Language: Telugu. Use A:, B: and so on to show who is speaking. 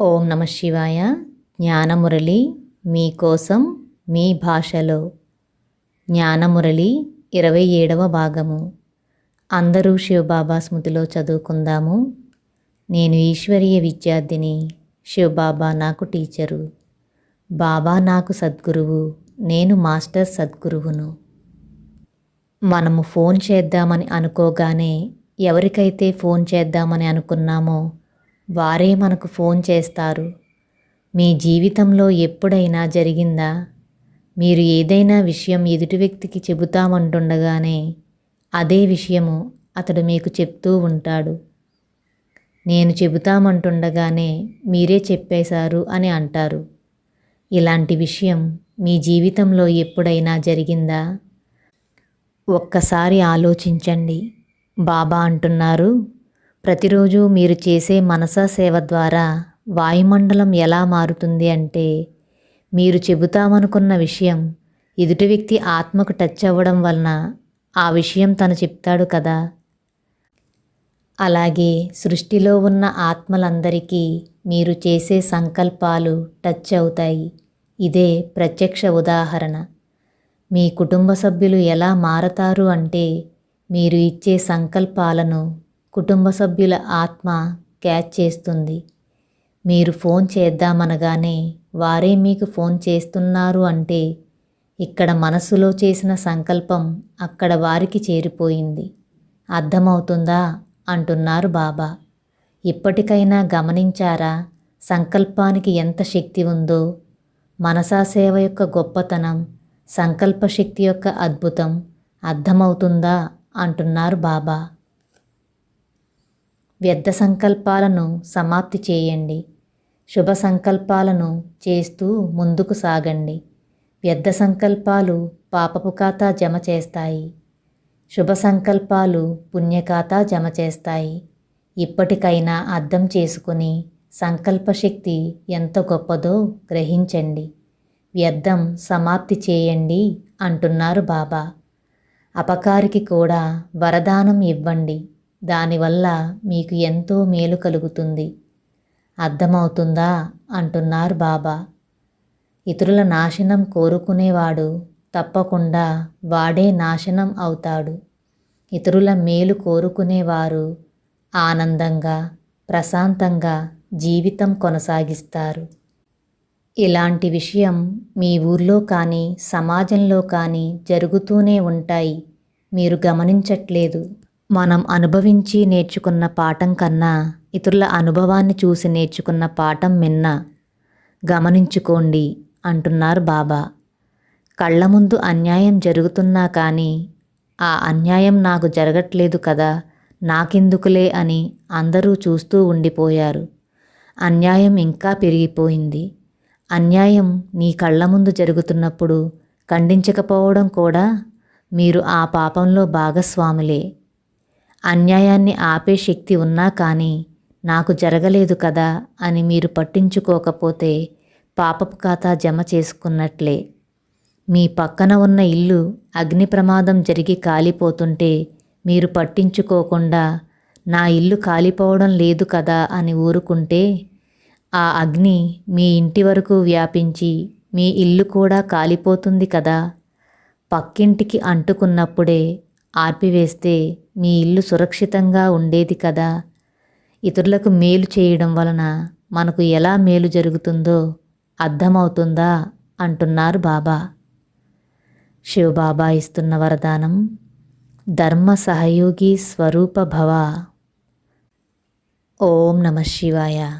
A: ఓం నమ శివాయ. జ్ఞానమురళి మీకోసం మీ భాషలో. జ్ఞానమురళి ఇరవై ఏడవ భాగము. అందరూ శివబాబా స్మృతిలో చదువుకుందాము. నేను ఈశ్వరీయ విద్యార్థిని శివబాబా నాకు టీచరు. బాబా నాకు సద్గురువు నేను మాస్టర్ సద్గురువును. మనము ఫోన్ చేద్దామని అనుకోగానే ఎవరికైతే ఫోన్ చేద్దామని అనుకున్నామో వారే మనకు ఫోన్ చేస్తారు. మీ జీవితంలో ఎప్పుడైనా జరిగిందా? మీరు ఏదైనా విషయం ఎదుటి వ్యక్తికి చెబుతామంటుండగానే అదే విషయము అతడు మీకు చెప్తూ ఉంటాడు. నేను చెబుతామంటుండగానే మీరే చెప్పేశారు అని అంటారు. ఇలాంటి విషయం మీ జీవితంలో ఎప్పుడైనా జరిగిందా? ఒక్కసారి ఆలోచించండి. బాబా అంటున్నారు ప్రతిరోజు మీరు చేసే మనసా సేవ ద్వారా వాయుమండలం ఎలా మారుతుంది అంటే మీరు చెబుతామనుకున్న విషయం ఎదుటి వ్యక్తి ఆత్మకు టచ్ అవ్వడం వలన ఆ విషయం తను చెప్తాడు కదా. అలాగే సృష్టిలో ఉన్న ఆత్మలందరికీ మీరు చేసే సంకల్పాలు టచ్ అవుతాయి. ఇదే ప్రత్యక్ష ఉదాహరణ. మీ కుటుంబ సభ్యులు ఎలా మారతారు అంటే మీరు ఇచ్చే సంకల్పాలను కుటుంబ సభ్యుల ఆత్మ క్యాచ్ చేస్తుంది. మీరు ఫోన్ చేద్దామనగానే వారే మీకు ఫోన్ చేస్తున్నారు అంటే ఇక్కడ మనసులో చేసిన సంకల్పం అక్కడ వారికి చేరిపోయింది. అర్థమవుతుందా? అంటున్నారు బాబా. ఇప్పటికైనా గమనించారా? సంకల్పానికి ఎంత శక్తి ఉందో? మనసా సేవ యొక్క గొప్పతనం సంకల్ప శక్తి యొక్క అద్భుతం అర్థమవుతుందా? అంటున్నారు బాబా. వ్యర్థ సంకల్పాలను సమాప్తి చేయండి. శుభ సంకల్పాలను చేస్తూ ముందుకు సాగండి. వ్యర్థ సంకల్పాలు పాపపు ఖాతా జమ చేస్తాయి. శుభ సంకల్పాలు పుణ్యఖాతా జమ చేస్తాయి. ఇప్పటికైనా అర్థం చేసుకుని సంకల్పశక్తి ఎంత గొప్పదో గ్రహించండి. వ్యర్థం సమాప్తి చేయండి అంటున్నారు బాబా. అపకారికి కూడా వరదానం ఇవ్వండి. దానివల్ల మీకు ఎంతో మేలు కలుగుతుంది. అర్థమవుతుందా? అంటున్నారు బాబా. ఇతరుల నాశనం కోరుకునేవాడు తప్పకుండా వాడే నాశనం అవుతాడు. ఇతరుల మేలు కోరుకునేవారు ఆనందంగా ప్రశాంతంగా జీవితం కొనసాగిస్తారు. ఇలాంటి విషయం మీ ఊర్లో కానీ సమాజంలో కానీ జరుగుతూనే ఉంటాయి. మీరు గమనించట్లేదు. మనం అనుభవించి నేర్చుకున్న పాఠం కన్నా ఇతరుల అనుభవాన్ని చూసి నేర్చుకున్న పాఠం మిన్న గమనించుకోండి అంటున్నారు బాబా. కళ్ళ ముందు అన్యాయం జరుగుతున్నా కానీ ఆ అన్యాయం నాకు జరగట్లేదు కదా నాకెందుకులే అని అందరూ చూస్తూ ఉండిపోయారు. అన్యాయం ఇంకా పెరిగిపోయింది. అన్యాయం నీ కళ్ళ ముందు జరుగుతున్నప్పుడు ఖండించకపోవడం కూడా మీరు ఆ పాపంలో భాగస్వాములే. అన్యాయాన్ని ఆపే శక్తి ఉన్నా కానీ నాకు జరగలేదు కదా అని మీరు పట్టించుకోకపోతే పాపపు ఖాతా జమ చేసుకున్నట్లే. మీ పక్కన ఉన్న ఇల్లు అగ్ని ప్రమాదం జరిగి కాలిపోతుంటే మీరు పట్టించుకోకుండా నా ఇల్లు కాలిపోవడం లేదు కదా అని ఊరుకుంటే ఆ అగ్ని మీ ఇంటి వరకు వ్యాపించి మీ ఇల్లు కూడా కాలిపోతుంది కదా. పక్కింటికి అంటుకున్నప్పుడే ఆర్పివేస్తే మీ ఇల్లు సురక్షితంగా ఉండేది కదా. ఇతరులకు మేలు చేయడం వలన మనకు ఎలా మేలు జరుగుతుందో అర్థమవుతుందా అంటున్నారు బాబా. శివబాబా ఇస్తున్న వరదానం ధర్మ సహయోగి స్వరూప భవ. ఓం నమ శివాయ.